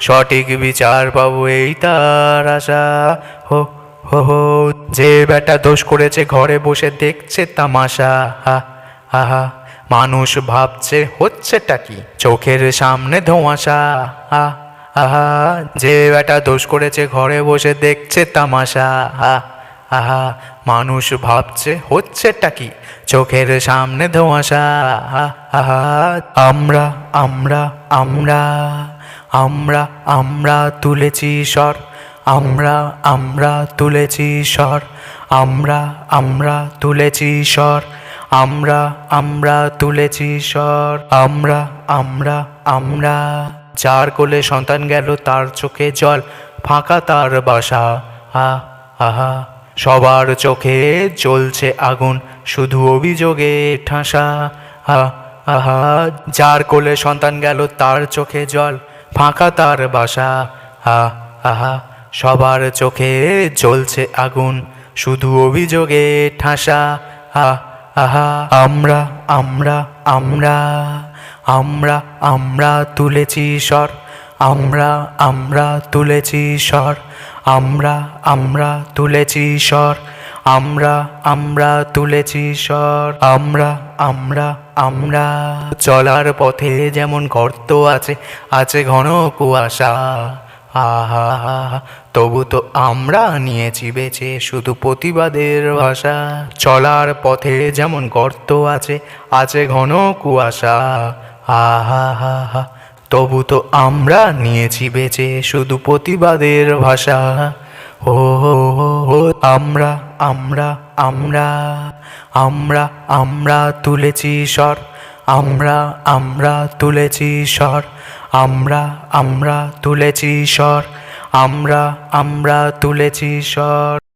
সঠিক বিচার পাবো এই তার আশা। হো হো হো, যে বেটা দোষ করেছে ঘরে বসে দেখছে তামাশা। হা আহা মানুষ ভাবছে হচ্ছেটা কি? চোখের সামনে ধোঁয়াশা। হা আহা যে বেটা দোষ করেছে ঘরে বসে দেখছে তামাশা। হা আহা মানুষ ভাবছে হচ্ছেটা কি? চোখের সামনে ধোঁয়াশা। আহা আমরা আমরা আমরা। আমরা আমরা তুলেছি স্বর। আমরা আমরা তুলেছি স্বর। আমরা আমরা তুলেছি স্বর। আমরা আমরা তুলেছি স্বর। আমরা আমরা আমরা। যার কোলে সন্তান গেল, তার চোখে জল। ফাঁকা তার বাসা। আ আহা সবার চোখে জ্বলছে আগুন। শুধু অভিযোগে ঠাসা। আহা। যার কোলে সন্তান গেল, তার চোখে জল। ফাঁকা তার বাসা হা আহা, সবার চোখে জ্বলছে আগুন, শুধু অভিযোগে ঠাসা হা আহা, আমরা আমরা আমরা আমরা আমরা তুলেছি স্বর, আমরা আমরা তুলেছি স্বর, আমরা আমরা তুলেছি স্বর আমরা আমরা তুলেছি স্বর। আমরা আমরা আমরা চলার পথে যেমন গর্ত আছে আছে ঘন কুয়াশা। আহা তবু তো আমরা নিয়েছি বেছে শুধু প্রতিবাদের ভাষা। চলার পথে যেমন গর্ত আছে আছে ঘন কুয়াশা। আহা হা। তবু তো আমরা নিয়েছি বেছে শুধু প্রতিবাদের ভাষা। ও আমরা আমরা আমরা আমরা আমরা তুলেছি স্বর। আমরা আমরা তুলেছি স্বর। আমরা আমরা তুলেছি স্বর। আমরা আমরা তুলেছি স্বর।